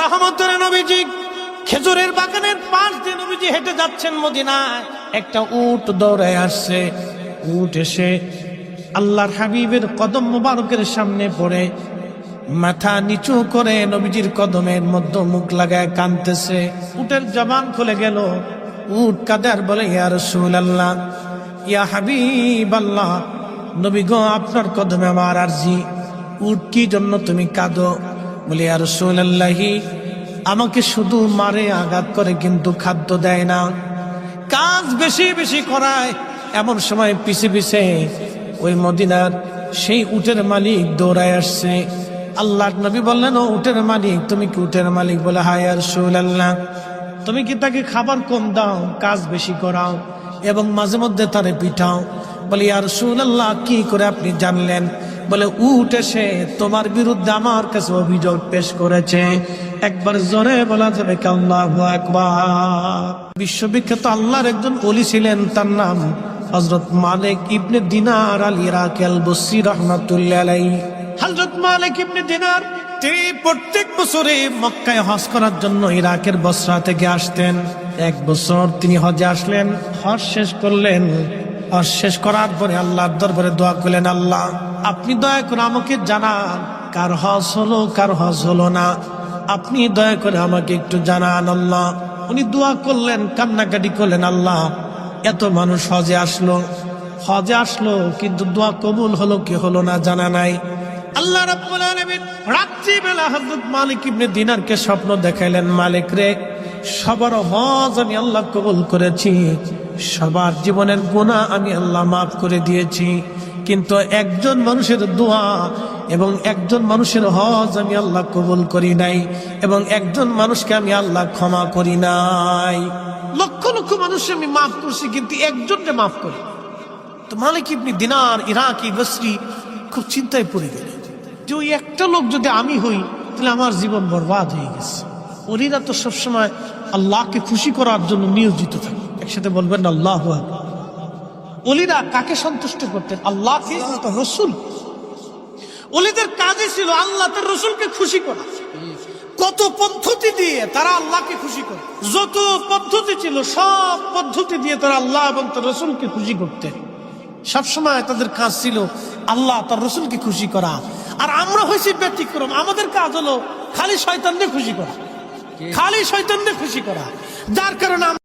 রহমতের নবীজি, খেজুরের বাগানের পাশ দিয়ে নবীজি হেঁটে যাচ্ছেন মদিনায়। একটা উট দৌড়ে আসছে। উট এসে আল্লাহর হাবিবের কদম মোবারকের সামনে পড়ে। মাথা নিচু করে নবীজির কদমের মধ্যে মুখ লাগায় কানতেছে উটের জবান খুলে গেল। উট কাদার বলে, ইয়া আল্লাহ ইয়া হাবিব আল্লাহ নবী গো, আপনার কদমে আমার আরজি। উট কি জন্য তুমি কাঁদো? বলি আর রাসূলুল্লাহি, আমাকে শুধু মারে আঘাত করে, কিন্তু খাদ্য দেয় না। কাজ বেশি বেশি করায়। এমন সময় পিছে পিছে ওই মদিনার সেই উটের মালিক দৌড়ায় আসছে। আল্লাহ নবী বললেন, ও উটের মালিক, তুমি কি উটের মালিক? বলে, হায় আর আল্লাহ তুমি কি তাকে খাবার কম দাও, কাজ বেশি করাও এবং মাঝে মধ্যে তারে পিঠাও বলে আর আল্লাহ কি করে আপনি জানলেন? বলে, উঠ এসে, তোমার বিরুদ্ধে আমার কাছে অভিযোগ পেশ করেছে। একবার জোরে বলা যাবে আকবার। বিশ্ববিখ্যাত আল্লাহর একজন অলি ছিলেন, তার নাম হজরত মালিক ইবনে দিনার আল ইরাক আল বসরি রহমাতুল্লাহ হজরত মালিক ইবনে দিনার, তিনি প্রত্যেক বছরে মক্কায় হজ করার জন্য ইরাকের বসরা থেকে আসতেন। এক বছর তিনি হজে আসলেন, হজ শেষ করলেন। হজ শেষ করার পরে আল্লাহর দরবারে দোয়া করলেন, আল্লাহ, আপনি দয়া করে আমাকে জানান, কার হজ হলো, কার হজ হলো না। আপনি দয়া করে আমাকে একটু জানান, আল্লাহ। উনি দোয়া করলেন, কান্নাকাটি করলেন, আল্লাহ, এত মানুষ হজে আসলো। হজে আসলো, কিন্তু দোয়া কবুল হলো কি হলো না জানা নাই। আল্লাহ রাব্বুল আলামিন রাত্রি বেলা হযরত মালিক ইবনে দিনারকে স্বপ্ন দেখাইলেন, মালিক রে, সবার হজ আমি আল্লাহ কবুল করেছি। সবার জীবনের গুনাহ আমি আল্লাহ মাফ করে দিয়েছি। কিন্তু একজন মানুষের দোয়া এবং একজন মানুষের হজ আমি আল্লাহ কবুল করি নাই এবং একজন মানুষকে আমি আল্লাহ ক্ষমা করি নাই। লক্ষ লক্ষ মানুষ আমি মাফ করছি, কিন্তু একজনকে মাফ করি তো মালিক ইবনি দিনার, ইরাকি, বসরি খুব চিন্তায় পড়ে গেলেন যে ওই একটা লোক যদি আমি হই, তাহলে আমার জীবন বরবাদ হয়ে গেছে। ওরিরা তো সবসময় আল্লাহকে খুশি করার জন্য নিয়োজিত থাকে। একসাথে বলবেন আল্লাহ অলিরা কাকে সন্তুষ্ট করতেন? আল্লাহকে? রসুল। অলিদের কাজই ছিল আল্লাহ তার রসুলকে খুশি করা। কত পদ্ধতি দিয়ে তারা আল্লাহকে খুশি করে। যত পদ্ধতি ছিল সব পদ্ধতি দিয়ে তারা আল্লাহ এবং তার রসুলকে খুশি করতেন। সবসময় তাদের কাজ ছিল আল্লাহ তার রসুলকে খুশি করা। আর আমরা হয়েছি ব্যতিক্রম। আমাদের কাজ হলো খালি শয়তানকে খুশি করা। খালি শয়তানকে খুশি করা। যার কারণে